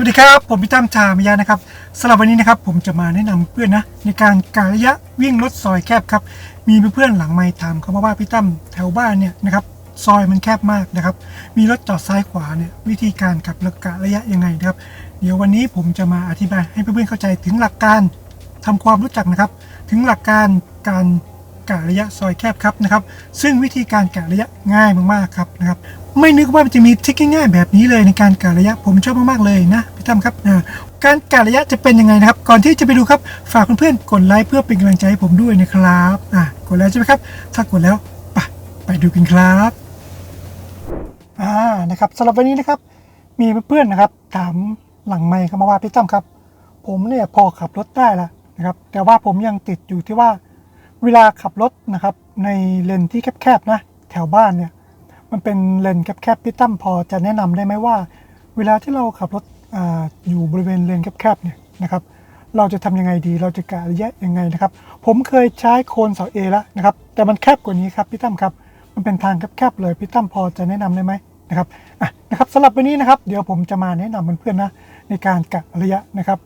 วัสดีครับ ผมพี่ตั้มชามยานะครับสำหรับวันนี้นะครับผมจะมาแนะนำเพื่อนนะในการกะระยะวิ่งรถซอยแคบครับ มีเพื่อนหลังไมค์ถามเขามาว่าพี่ตั้มแถวบ้านเนี่ยนะครับซอยมันแคบมากนะครับ มีรถจอดซ้ายขวาเนี่ยวิธีการขับและกะระยะยังไงนะครับ เดี๋ยววันนี้ผมจะมาอธิบายให้เพื่อนๆเข้าใจถึงหลักการทำความรู้จักนะครับ ถึงหลักการการ กะระยะซอยแคบครับนะครับ ซึ่งวิธีการกะระยะง่ายมากๆครับนะครับ ไม่นึกว่ามันจะมีทริคง่ายๆแบบนี้เลยในการกะระยะผมชอบมากๆเลยนะพี่ตั้มครับอ่าการกะระยะจะเป็นยังไงนะครับ ก่อนที่จะไปดูครับฝากเพื่อนๆกดไลค์เพื่อเป็นกำลังใจให้ผมด้วยนะครับอ่ากดแล้วใช่ไหมครับ ถ้ากดแล้วไปไปดูกันครับอ่านะครับสำหรับวันนี้นะครับมีเพื่อนๆนะครับถามหลังไมค์เข้ามาว่าพี่ตั้มครับ ผมเนี่ยพอขับรถได้แล้วนะครับ แต่ว่าผมยังติดอยู่ที่ว่า เวลาขับรถนะครับในเลนที่แคบๆนะแถวบ้านเนี่ยมันเป็นเลนแคบๆพี่ตั้มพอจะแนะนำได้ไหมว่า เวลาที่เราขับรถออยู่บริเวณเลนแคบๆเนี่ยนะครับเราจะทำยังไงดี เราจะกะระยะยังไงนะครับ ผมเคยใช้โคนเสาเอแล้วนะครับ แต่มันแคบกว่านี้ครับพี่ตั้มครับ มันเป็นทางแคบๆเลยพี่ตั้มพอจะแนะนำได้ไหมนะครับอะนะครับสำหรับวันนี้นะครับเดี๋ยวผมจะมาแนะนำเพื่อนๆนะในการกะระยะนะครับ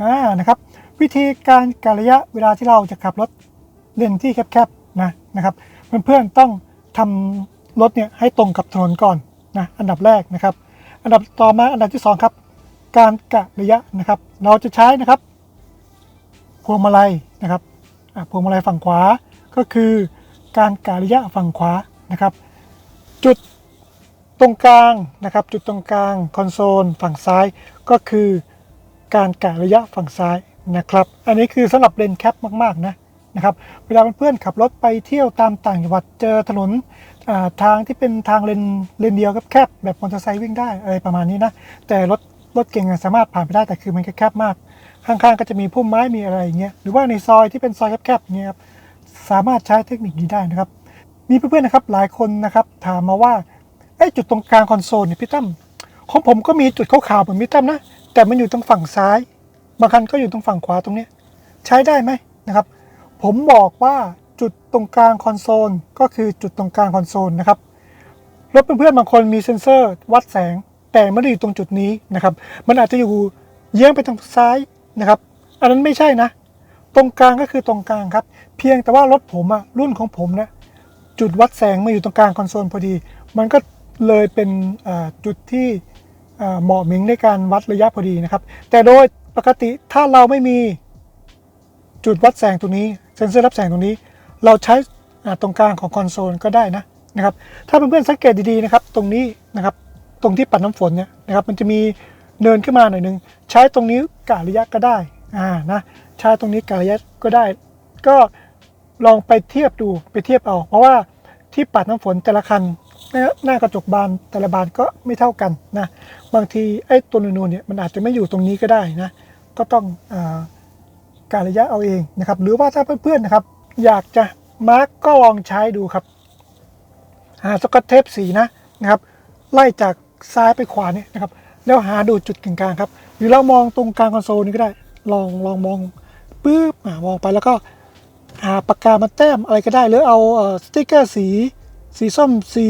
อ่านะครับ วิธีการกะระยะเวลาที่เราจะขับรถ เลนที่แคบๆนะนะครับเพื่อนๆต้องทำรถเนี่ยให้ตรงกับถนนก่อนนะอันดับแรกนะครับ อันดับต่อมาอันดับที่สองครับ การกะระยะนะครับ เราจะใช้นะครับพวงมาลัยนะครับพวงมาลัยฝั่งขวาก็คือการกะระยะฝั่งขวานะครับ จุดตรงกลางนะครับ จุดตรงกลางคอนโซลฝั่งซ้ายก็คือการกะระยะฝั่งซ้ายนะครับ อันนี้คือสำหรับเลนแคบมากๆนะ นะครับเวลาเพื่อนๆขับรถไปเที่ยวตามต่างจังหวัดเจอถนนทางที่เป็นทางเลนเลนเดียวแคบแบบมอเตอร์ไซค์วิ่งได้อะไรประมาณนี้นะแต่รถรถเก่งอะสามารถผ่านไปได้แต่คือมันแคบมาก ข้างๆก็จะมีพุ่มไม้มีอะไรอย่างเงี้ยหรือว่าในซอยที่เป็นซอยแคบๆเงี้ยครับสามารถใช้เทคนิคนี้ได้นะครับ มีเพื่อนๆนะครับหลายคนนะครับถามมาว่าไอ้จุดตรงกลางคอนโซลเนี่ยพี่ตั้มของผมก็มีจุดขาวๆเหมือนพี่ตั้มนะแต่มันอยู่ตรงฝั่งซ้าย บางคันก็อยู่ตรงฝั่งขวาตรงเนี้ยใช้ได้ไหมนะครับ ผมบอกว่าจุดตรงกลางคอนโซลก็คือจุดตรงกลางคอนโซลนะครับรถเพื่อนๆบางคนมีเซ็นเซอร์วัดแสง แต่ไม่ได้อยู่ตรงจุดนี้นะครับ มันอาจจะอยู่เยื้องไปทางซ้ายนะครับ อันนั้นไม่ใช่นะ ตรงกลางก็คือตรงกลางครับ เพียงแต่ว่ารถผมอะรุ่นของผมนะจุดวัดแสงมาอยู่ตรงกลางคอนโซลพอดี มันก็เลยเป็นจุดที่เหมาะเหมิงในการวัดระยะพอดีนะครับ แต่โดยปกติถ้าเราไม่มีจุดวัดแสงตรงนี้ เซ็นเซอร์รับแสงตรงนี้ เราใช้ตรงกลางของคอนโซลก็ได้นะนะครับ ถ้าเพื่อนๆสังเกตดีๆนะครับ ตรงนี้นะครับ ตรงที่ปัดน้ำฝนเนี่ยนะครับ มันจะมีเนินขึ้นมาหน่อยนึง ใช้ตรงนี้กะระยะก็ได้อ่านะ ใช้ตรงนี้กะระยะก็ได้ ก็ลองไปเทียบดูไปเทียบเอา เพราะว่าที่ปัดน้ำฝนแต่ละคันหน้ากระจกบานแต่ละบานก็ไม่เท่ากันนะ บางทีไอ้ตัวนูนเนี่ยมันอาจจะไม่อยู่ตรงนี้ก็ได้นะ ก็ต้องอ่า การระยะเอาเองนะครับ หรือว่าถ้าเพื่อนๆนะครับ อยากจะมาร์กก็ลองใช้ดูครับ หาสกอตเทปสีนะนะครับ ไล่จากซ้ายไปขวาเนี่ยนะครับ แล้วหาดูจุดกึ่งกลางครับ หรือเรามองตรงกลางคอนโซลนี่ก็ได้ ลองลองมองปึ๊บมองไปแล้วก็หาปากกามาแต้มอะไรก็ได้ หรือเอาเออสติ๊กเกอร์สี สีส้มสี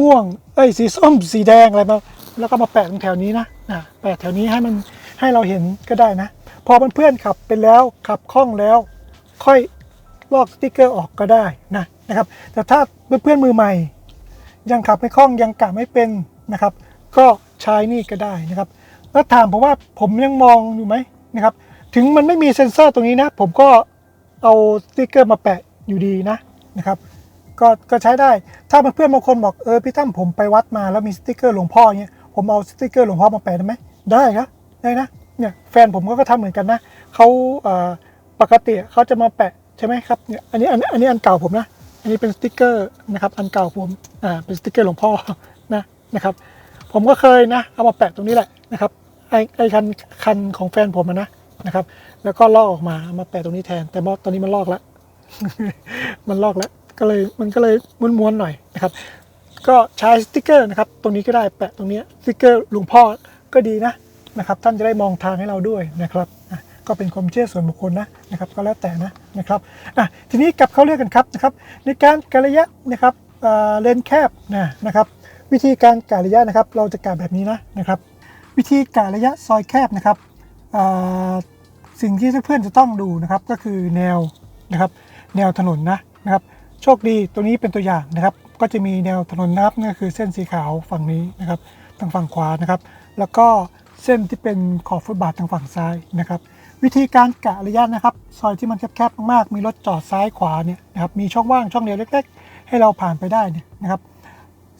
ม่วง เอ้ยสีส้มสีแดงอะไรมาแล้วก็มาแปะตรงแถวนี้นะอ่าแปะแถวนี้ให้มันให้เราเห็นก็ได้นะ อเพื่อนๆขับไปแล้วขับคล่องแล้ว ค่อยลอกสติ๊กเกอร์ออกก็ได้นะนะครับ แต่ถ้าเพื่อนๆมือใหม่ ยังขับไม่คล่องยังกะไม่เป็นนะครับ ก็ใช้นี่ก็ได้นะครับ แล้วถามผมว่าผมยังมองอยู่ไหมนะครับ ถึงมันไม่มีเซ็นเซอร์ตรงนี้นะ ผมก็เอาสติ๊กเกอร์มาแปะอยู่ดีนะนะครับก็ก็ใช้ได้ ถ้าเพื่อนๆบางคนบอกเออพี่ตั้มผมไปวัดมาแล้วมีสติ๊กเกอร์หลวงพ่อเงี้ย ผมเอาสติ๊กเกอร์หลวงพ่อมาแปะได้ไหมได้ครับได้นะ เนี่ยแฟนผมก็ทำเหมือนกันนะเขาปกติเขาจะมาแปะใช่ไหมครับเนี่ยอันนี้อันอันนี้อันเก่าผมนะ อันนี้เป็นสติกเกอร์นะครับอันเก่าผมอ่าเป็นสติกเกอร์หลวงพ่อนะนะครับ ผมก็เคยนะเอามาแปะตรงนี้แหละนะครับไอไอคันคันของแฟนผมนะนะครับ แล้วก็ลอกออกมาเอามาแปะตรงนี้แทน แต่ตอนนี้มันลอกแล้วมันลอกแล้วก็เลยมันก็เลยม้วนๆหน่อยนะครับ ก็ใช้สติกเกอร์นะครับ ตรงนี้ก็ได้แปะตรงนี้สติกเกอร์หลวงพ่อก็ดีนะ นะครับ ท่านจะได้มองทางให้เราด้วยนะครับก็เป็นความเชื่อส่วนบุคคลนะนะครับ ก็แล้วแต่นะนะครับอะทีนี้กลับเข้าเรื่องกันครับนะครับ ในการกะระยะนะครับเลนแคบนะนะครับ วิธีการกะระยะนะครับ เราจะกะแบบนี้นะนะครับ วิธีกะระยะซอยแคบนะครับสิ่งที่เพื่อนจะต้องดูนะครับก็คือแนวนะครับแนวถนนนะนะครับ โชคดีตัวนี้เป็นตัวอย่างนะครับ ก็จะมีแนวถนนนะครับนั่นก็คือเส้นสีขาวฝั่งนี้นะครับทางฝั่งขวานะครับ แล้วก็ เส้นที่เป็นขอบฟุตบาททางฝั่งซ้ายนะครับ วิธีการกะระยะนะครับ ซอยที่มันแคบๆมากๆมีรถจอดซ้ายขวาเนี่ยนะครับมีช่องว่างช่องเดียวเล็ก ๆ ให้เราผ่านไปได้เนี่ยนะครับ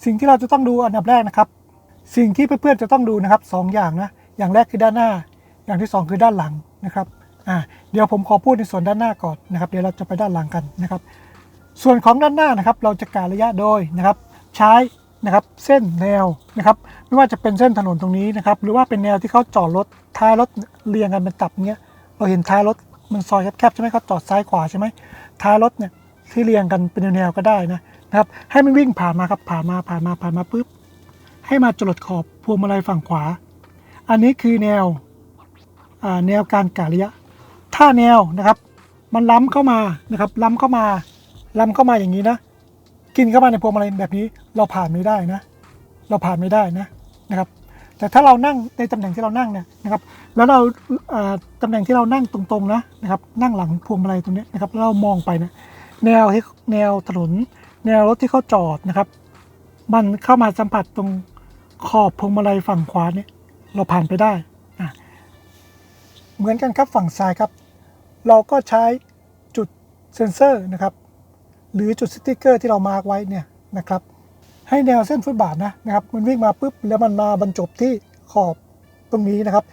สิ่งที่เราจะต้องดูอันดับแรกนะครับ สิ่งที่เพื่อนๆจะต้องดูนะครับสองอย่างนะอย่างแรกคือด้านหน้า อย่างที่สองคือด้านหลังนะครับอ่าเดี๋ยวผมขอพูดในส่วนด้านหน้าก่อนนะครับ เดี๋ยวเราจะไปด้านหลังกันนะครับ ส่วนของด้านหน้านะครับ เราจะกะระยะโดยนะครับ ใช้ นะครับเส้นแนวนะครับไม่ว่าจะเป็นเส้นถนนตรงนี้นะครับหรือว่าเป็นแนวที่เขาจอดรถท้ายรถเรียงกันเป็นตับเงี้ยเราเห็นท้ายรถมันซอยแคบๆใช่ไหมเขาจอดซ้ายขวาใช่ไหมท้ายรถเนี่ยที่เรียงกันเป็นแนวๆก็ได้นะนะครับให้มันวิ่งผ่านมาครับผ่านมาผ่านมาผ่านมาปุ๊บให้มาจรดขอบพวงมาลัยฝั่งขวา อันนี้คือแนวอ่าแนวการกะระยะ ถ้าแนวนะครับ มันล้ำเข้ามานะครับล้ำเข้ามาล้ำเข้ามาอย่างนี้นะ กินเข้ามาในพวงมาลัยแบบนี้เราผ่านไม่ได้นะ เราผ่านไม่ได้นะนะครับ แต่ถ้าเรานั่งในตำแหน่งที่เรานั่งเนี่ยนะครับ แล้วเราตำแหน่งที่เรานั่งตรงๆนะนะครับ นั่งหลังพวงมาลัยตรงนี้นะครับเรามองไปนะแนวที่แนวถนน แนวรถที่เขาจอดนะครับ มันเข้ามาสัมผัสตรงขอบพวงมาลัยฝั่งขวาเนี่ยเราผ่านไปได้อะเหมือนกันครับฝั่งซ้ายครับ เราก็ใช้จุดเซ็นเซอร์นะครับ หรือจุดสติ๊กเกอร์ที่เรามาร์กไว้เนี่ยนะครับให้แนวเส้นฟุตบาทนะนะครับมันวิ่งมาปุ๊บแล้วมันมาบรรจบที่ขอบตรงนี้นะครับ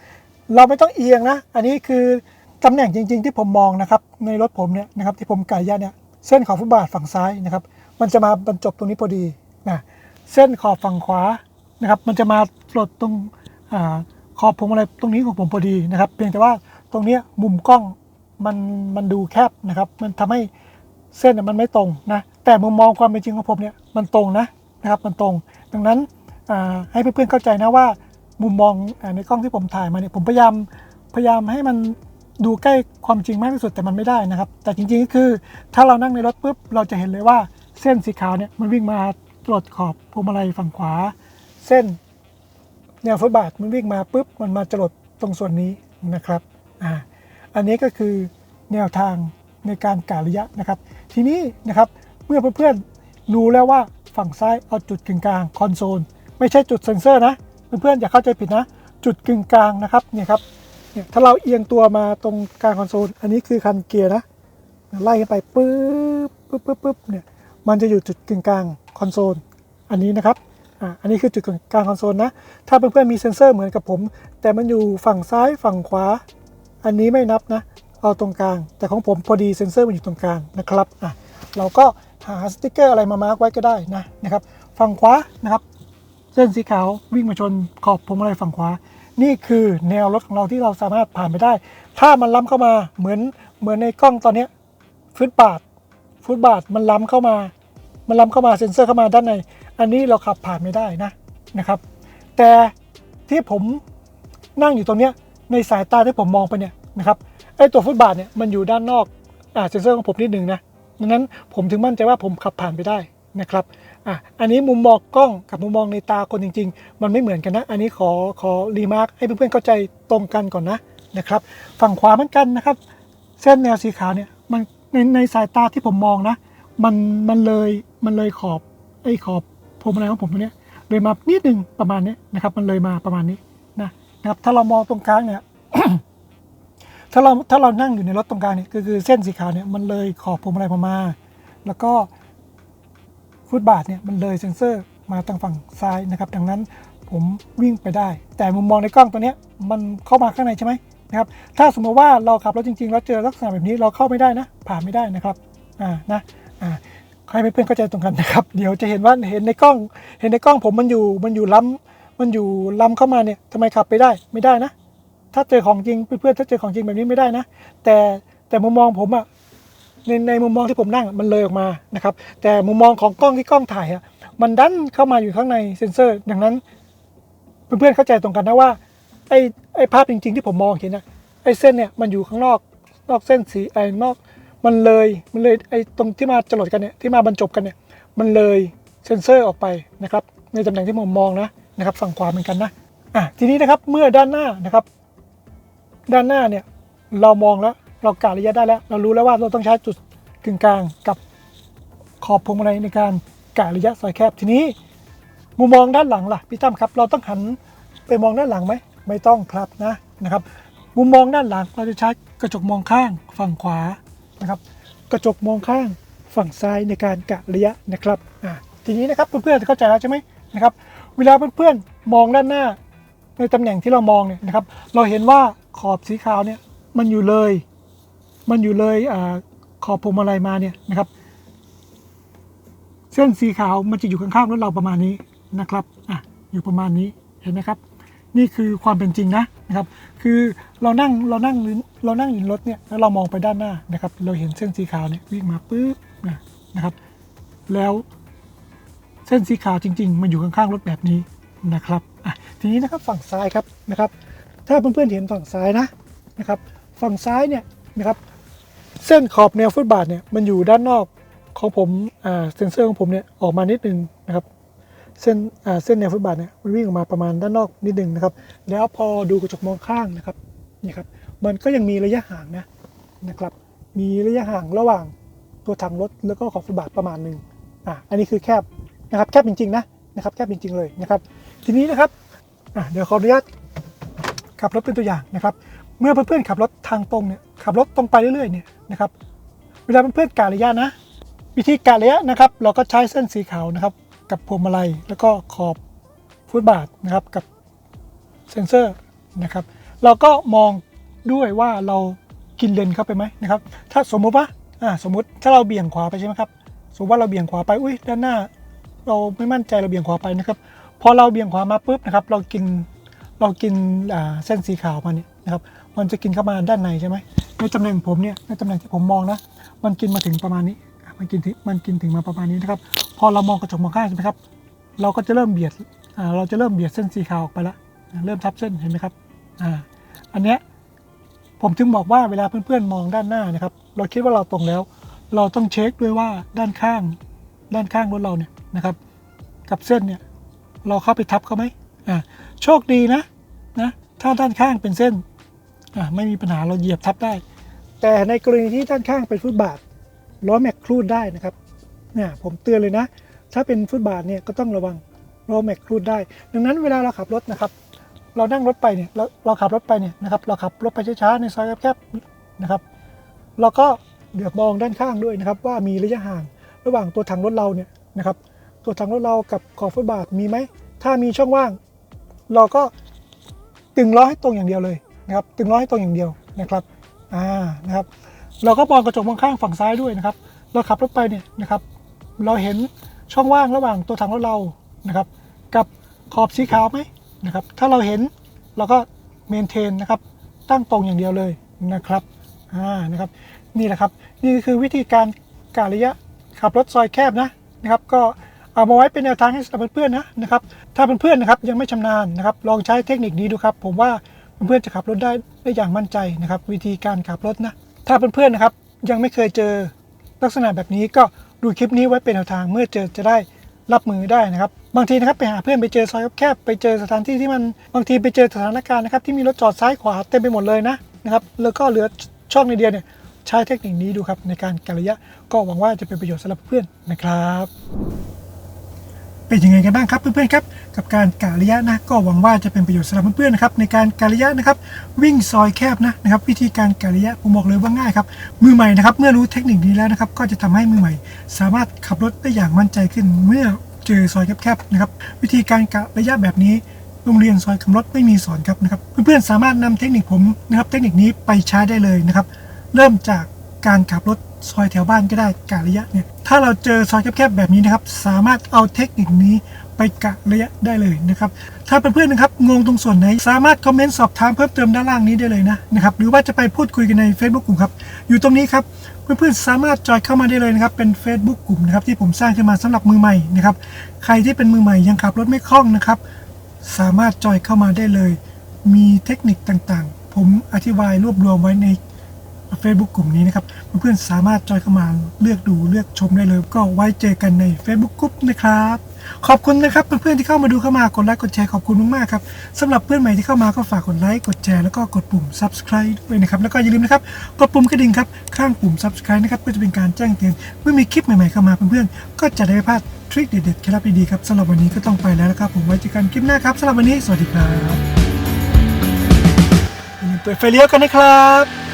เราไม่ต้องเอียงนะ อันนี้คือตำแหน่งจริง ๆ ที่ผมมองนะครับในรถผมเนี่ยนะครับที่ผมไก่ย่าเนี่ยเส้นขอบฟุตบาทฝั่งซ้ายนะครับ มันจะมาบรรจบตรงนี้พอดีนะเส้นขอบฝั่งขวานะครับมันจะมาปลดตรงอขอบพวงมาลัยตรงนี้ของผมพอดีนะครับ เพียงแต่ว่าตรงเนี้ยมุมกล้องมันมันดูแคบนะครับ มันทำให้ เส้นน่ะมันไม่ตรงนะแต่มุมมองความเป็นจริงของผมเนี่ยมันตรงนะนะครับมันตรง ดังนั้นให้เพื่อนๆเข้าใจนะว่ามุมมองในกล้องที่ผมถ่ายมาเนี่ยผมพยายามพยายามให้มันดูใกล้ความจริงมากที่สุดแต่มันไม่ได้นะครับ แต่จริงๆก็คือถ้าเรานั่งในรถปุ๊บเราจะเห็นเลยว่าเส้นสีขาวเนี่ยมันวิ่งมาตรวจขอบพวงมาลัยฝั่งขวา เส้นแนวฟุตบาทมันวิ่งมาปุ๊บมันมาจรดตรงส่วนนี้นะครับอ่าอันนี้ก็คือแนวทาง ในการกะระยะนะครับ ทีนี้นะครับเมื่อเพื่อนๆรู้แล้วว่าฝั่งซ้ายเอาจุดกึ่งกลางคอนโซลไม่ใช่จุดเซ็นเซอร์นะเพื่อนๆอย่าเข้าใจผิดนะ จุดกึ่งกลางนะครับเนี่ยครับเนี่ยถ้าเราเอียงตัวมาตรงกลางคอนโซลอันนี้คือคันเกียร์นะไล่ไปปึ๊บปึ๊บปึ๊บปึ๊บเนี่ยมันจะอยู่จุดกึ่งกลางคอนโซลอันนี้นะครับอ่าอันนี้คือจุดกึ่งกลางคอนโซลนะถ้าเพื่อนๆมีเซ็นเซอร์เหมือนกับผม แต่มันอยู่ฝั่งซ้ายฝั่งขวา อันนี้ไม่นับนะ เอาตรงกลาง แต่ของผมพอดีเซ็นเซอร์มันอยู่ตรงกลางนะครับอะเราก็หาสติกเกอร์อะไรมามาร์กไว้ก็ได้นะนะครับฝั่งขวานะครับ เส้นสีขาววิ่งมาชนขอบพวงมาลัยฝั่งขวา นี่คือแนวรถของเราที่เราสามารถผ่านไปได้ ถ้ามันล้ำเข้ามาเหมือนเหมือนในกล้องตอนนี้ฟุตบาทฟุตบาทมันล้ำเข้ามา มันล้ำเข้ามาเซ็นเซอร์เข้ามาด้านใน อันนี้เราขับผ่านไม่ได้นะนะครับ แต่ที่ผมนั่งอยู่ตรงเนี้ยในสายตาที่ผมมองไปเนี่ยนะครับ ไอ้ตัวฟุตบาทเนี่ยมันอยู่ด้านนอกอ่าเซ็นเซอร์ของผมนิดหนึ่งนะดังนั้นผมถึงมั่นใจว่าผมขับผ่านไปได้นะครับอะอันนี้มุมมองกล้องกับมุมมองในตาคนจริง ๆ มันไม่เหมือนกันนะ อันนี้ขอขอรีมาร์กให้เพื่อนๆเข้าใจตรงกันก่อนนะนะครับ ฝั่งขวาเหมือนกันนะครับ เส้นแนวสีขาวเนี่ยมันในในสายตาที่ผมมองนะ มันมันเลยมันเลยขอบไอ้ขอบพวงมาลัยของผมตรงเนี้ยเลยมานิดนึงประมาณนี้นะครับ มันเลยมาประมาณนี้นะนะครับ ถ้าเรามองตรงกลางเนี่ย ถ้าเราถ้าเรานั่งอยู่ในรถตรงกลางเนี่ยคือคือเส้นสีขาวเนี่ยมันเลยขอบพวงมาลัยผมมา แล้วก็ฟุตบาทเนี่ยมันเลยเซ็นเซอร์มาทางฝั่งซ้ายนะครับ ดังนั้นผมวิ่งไปได้ แต่มุมมองในกล้องตัวเนี้ยมันเข้ามาข้างในใช่ไหมนะครับถ้าสมมติว่าเราขับรถจริงๆ แล้วเจอลักษณะแบบนี้เราเข้าไม่ได้นะ ผ่านไม่ได้นะครับอ่านะอ่าให้เพื่อนเข้าใจตรงกันนะครับ เดี๋ยวจะเห็นว่าเห็นในกล้อง เห็นในกล้องผมมันอยู่มันอยู่ล้ำมันอยู่ล้ำเข้ามาเนี่ยทำไมขับไปได้ไม่ได้นะ ถ้าเจอของจริงเพื่อนๆถ้าเจอของจริงแบบนี้ไม่ได้นะ แต่แต่มุมมองผมอะในในมุมมองที่ผมนั่งมันเลยออกมานะครับ แต่มุมมองของกล้องที่กล้องถ่ายอะมันดันเข้ามาอยู่ข้างในเซ็นเซอร์ ดังนั้น เพื่อนๆเข้าใจตรงกันนะว่าไอ้ไอ้ภาพจริง ๆ ที่ผมมองเห็นนะไอ้เส้นเนี่ยมันอยู่ข้างนอกนอกเส้นสีไอ้นอกมันเลยมันเลยไอ้ตรงที่มาจรดกันเนี่ยที่มาบรรจบกันเนี่ยมันเลยเซ็นเซอร์ออกไปนะครับในตำแหน่งที่ผมมองนะนะครับฝั่งขวาเหมือนกันนะอะทีนี้นะครับเมื่อด้านหน้านะครับ ด้านหน้าเนี่ยเรามองแล้วเรากะระยะได้แล้ว เรารู้แล้วว่าเราต้องใช้จุดกึ่งกลางกับขอบพวงมาลัยในการกะระยะซอยแคบทีนี้ มุมมองด้านหลังล่ะพี่ตั้มครับ เราต้องหันไปมองด้านหลังไหมไม่ต้องครับนะนะครับ มุมมองด้านหลังเราจะใช้กระจกมองข้างฝั่งขวานะครับ กระจกมองข้างฝั่งซ้ายในการกะระยะนะครับอ่าทีนี้นะครับเพื่อนๆเข้าใจแล้วใช่ไหมนะครับ เวลาเพื่อนๆมองด้านหน้า ในตำแหน่งที่เรามองเนี่ยนะครับ เราเห็นว่า ขอบสีขาวเนี่ยมันอยู่เลย มันอยู่เลยอขอบพวงมาลัยมาเนี่ยนะครับ เส้นสีขาวมันจะอยู่ข้างๆรถเราประมาณนี้นะครับอะอยู่ประมาณนี้เห็นไหมครับ นี่คือความเป็นจริงนะนะครับ คือเรานั่งเรานั่งเรานั่งอยู่ในรถเนี่ยแล้วเรามองไปด้านหน้านะครับ เราเห็นเส้นสีขาวเนี่ยวิ่งมาปุ๊บนะนะครับ แล้วเส้นสีขาวจริง ๆ มันอยู่ข้างๆรถแบบนี้นะครับอะทีนี้นะครับฝั่งซ้ายครับนะครับ ถ้าเพื่อนๆเห็นฝั่งซ้ายนะนะครับฝั่งซ้ายเนี่ยนะครับเส้นขอบแนวฟุตบาทเนี่ยมันอยู่ด้านนอกของผมอ่าเซนเซอร์ของผมเนี่ยออกมานิดนึงนะครับเส้นอ่าเส้นแนวฟุตบาทเนี่ยมันวิ่งออกมาประมาณด้านนอกนิดนึงนะครับแล้วพอดูกระจกมองข้างนะครับนี่ครับมันก็ยังมีระยะห่างนะนะครับมีระยะห่างระหว่างตัวถังรถแล้วก็ขอบฟุตบาทประมาณหนึ่งอะอันนี้คือแคบนะครับแคบจริงๆนะนะครับแคบจริงๆเลยนะครับ ทีนี้นะครับอะเดี๋ยวขออนุญาต ขับรถเป็นตัวอย่างนะครับ เมื่อเพื่อนๆขับรถทางตรงเนี่ยขับรถตรงไปเรื่อยๆเนี่ยนะครับเวลาเพื่อนๆกะระยะนะ วิธีกะระยะนะครับ เราก็ใช้เส้นสีขาวนะครับ กับพวงมาลัยแล้วก็ขอบฟุตบาทนะครับกับเซ็นเซอร์นะครับ เราก็มองด้วยว่าเรากินเลนเข้าไปไหมนะครับ ถ้าสมมุติว่าอ่าสมมุติถ้าเราเบี่ยงขวาไปใช่ไหมครับสมมติว่าเราเบี่ยงขวาไปอุ้ยด้านหน้า เราไม่มั่นใจเราเบี่ยงขวาไปนะครับ พอเราเบี่ยงขวามาปุ๊บนะครับ เรากิน เรากินเส้นสีขาวมาเนี่ยนะครับมันจะกินเข้ามาด้านในใช่ไหมในตำแหน่งผมเนี่ยในตำแหน่งที่ผมมองนะ มันกินมาถึงประมาณนี้ มันกินถึงมันกินถึงมาประมาณนี้นะครับ พอเรามองกระจกมองข้างใช่ไหมครับ เราก็จะเริ่มเบียดเราจะเริ่มเบียดเส้นสีขาวออกไปละเริ่มทับเส้นเห็นไหมครับอ่าอันเนี้ยผมถึงบอกว่าเวลาเพื่อนๆมองด้านหน้านะครับ เราคิดว่าเราตรงแล้ว เราต้องเช็คด้วยว่าด้านข้าง ด้านข้างรถเราเนี่ยนะครับ กับเส้นเนี่ยเราเข้าไปทับเขาไหม โชคดีนะนะถ้าด้านข้างเป็นเส้นไม่มีปัญหาเราเหยียบทับได้ แต่ในกรณีที่ด้านข้างเป็นฟุตบาทล้อแม็กครูดได้นะครับเนี่ยผมเตือนเลยนะ ถ้าเป็นฟุตบาทเนี่ยก็ต้องระวังล้อแม็กครูดได้ ดังนั้นเวลาเราขับรถนะครับ เรานั่งรถไปเนี่ยเราเราขับรถไปเนี่ยนะครับเราขับรถไปช้าๆในซอยแคบๆนะครับเราก็เดี๋ยวมองด้านข้างด้วยนะครับ ว่ามีระยะห่างระหว่างตัวถังรถเราเนี่ยนะครับ ตัวถังรถเรากับขอบฟุตบาทมีไหมถ้ามีช่องว่าง เราก็ตึงล้อให้ตรงอย่างเดียวเลยนะครับตึงล้อให้ตรงอย่างเดียวนะครับอ่านะครับ เราก็มองกระจกมองข้างฝั่งซ้ายด้วยนะครับ เราขับรถไปเนี่ยนะครับ เราเห็นช่องว่างระหว่างตัวถังรถเรานะครับ กับขอบสีขาวไหมนะครับ ถ้าเราเห็นเราก็เมนเทนนะครับ ตั้งตรงอย่างเดียวเลยนะครับอ่านะครับนี่แหละครับ นี่คือวิธีการกะระยะขับรถซอยแคบนะนะครับ ก็ เอามาไว้เป็นแนวทางให้สำหรับเพื่อนๆนะนะครับถ้าเพื่อนๆนะครับยังไม่ชำนาญนะครับลองใช้เทคนิคนี้ดูครับ ผมว่าเพื่อนๆจะขับรถได้ได้อย่างมั่นใจนะครับ วิธีการขับรถนะถ้าเพื่อนๆนะครับยังไม่เคยเจอลักษณะแบบนี้ก็ดูคลิปนี้ไว้เป็นแนวทางเมื่อเจอจะได้รับมือได้นะครับ บางทีนะครับไปหาเพื่อนไปเจอซอยแคบไปเจอสถานที่ที่มันบางทีไปเจอสถานการณ์นะครับที่มีรถจอดซ้ายขวาเต็มไปหมดเลยนะนะครับแล้วก็เหลือช่องในเดียวเนี่ยใช้เทคนิคนี้ดูครับในการกะระยะ ก็หวังว่าจะเป็นประโยชน์สำหรับเพื่อนนะครับ เป็นยังไงกันบ้างครับเพื่อนๆครับกับการกะระยะนะก็หวังว่าจะเป็นประโยชน์สำหรับเพื่อนๆนะครับในการกะระยะนะครับวิ่งซอยแคบนะนะครับวิธีการกะระยะผมบอกเลยว่าง่ายครับมือใหม่นะครับเมื่อรู้เทคนิคนี้แล้วนะครับก็จะทำให้มือใหม่ สามารถขับรถได้อย่างมั่นใจขึ้นเมื่อเจอซอยแคบๆนะครับวิธีการกะระยะแบบนี้โรงเรียนซอยคำรถไม่มีสอนครับนะครับเพื่อนๆสามารถนำเทคนิคผมนะครับเทคนิคนี้ไปใช้ได้เลยนะครับเริ่มจากการขับรถ ซอยแถวบ้านก็ได้กะระยะเนี่ยถ้าเราเจอซอยแคบๆแบบนี้นะครับ สามารถเอาเทคนิคนี้ไปกะระยะได้เลยนะครับถ้าเพื่อนๆนะครับงงตรงส่วนไหน สามารถคอมเมนต์สอบถามเพิ่มเติมด้านล่างนี้ได้เลยนะนะครับหรือว่าจะไปพูดคุยกันใน Facebook กลุ่มครับอยู่ตรงนี้ครับเพื่อนๆสามารถจอยเข้ามาได้เลยนะครับเป็น Facebook กลุ่มนะครับที่ผมสร้างขึ้นมาสำหรับมือใหม่นะครับใครที่เป็นมือใหม่ยังขับรถไม่คล่องนะครับสามารถจอยเข้ามาได้เลย มีเทคนิคต่างๆ ผมอธิบายรวบรวมไว้ใน Facebook กลุ่มนี้นะครับ เพื่อนๆสามารถจอยเข้ามาเลือกดูเลือกชมได้เลย ก็ไว้เจอกันใน Facebook กลุ่มนะครับ ขอบคุณนะครับเพื่อนๆที่เข้ามาดูเข้ามากดไลค์กดแชร์ขอบคุณมากๆครับสำหรับเพื่อนใหม่ที่เข้ามาก็ฝากกดไลค์กดแชร์แล้วก็กดปุ่ม subscribe ด้วยนะครับแล้วก็อย่าลืมนะครับกดปุ่มกระดิ่งครับข้างปุ่ม subscribe นะครับก็จะเป็นการแจ้งเตือนเมื่อมีคลิปใหม่ๆเข้ามาเพื่อนๆก็จะได้ไม่พลาดทริคเด็ดๆเคล็ดลับดีๆครับสำหรับวันนี้ก็ต้องไปแล้วนะครับ ผมไว้เจอกันคลิปหน้าครับสำหรับวันนี้สวัสดีครับเปิดไฟเลี้ยวกันนะครับ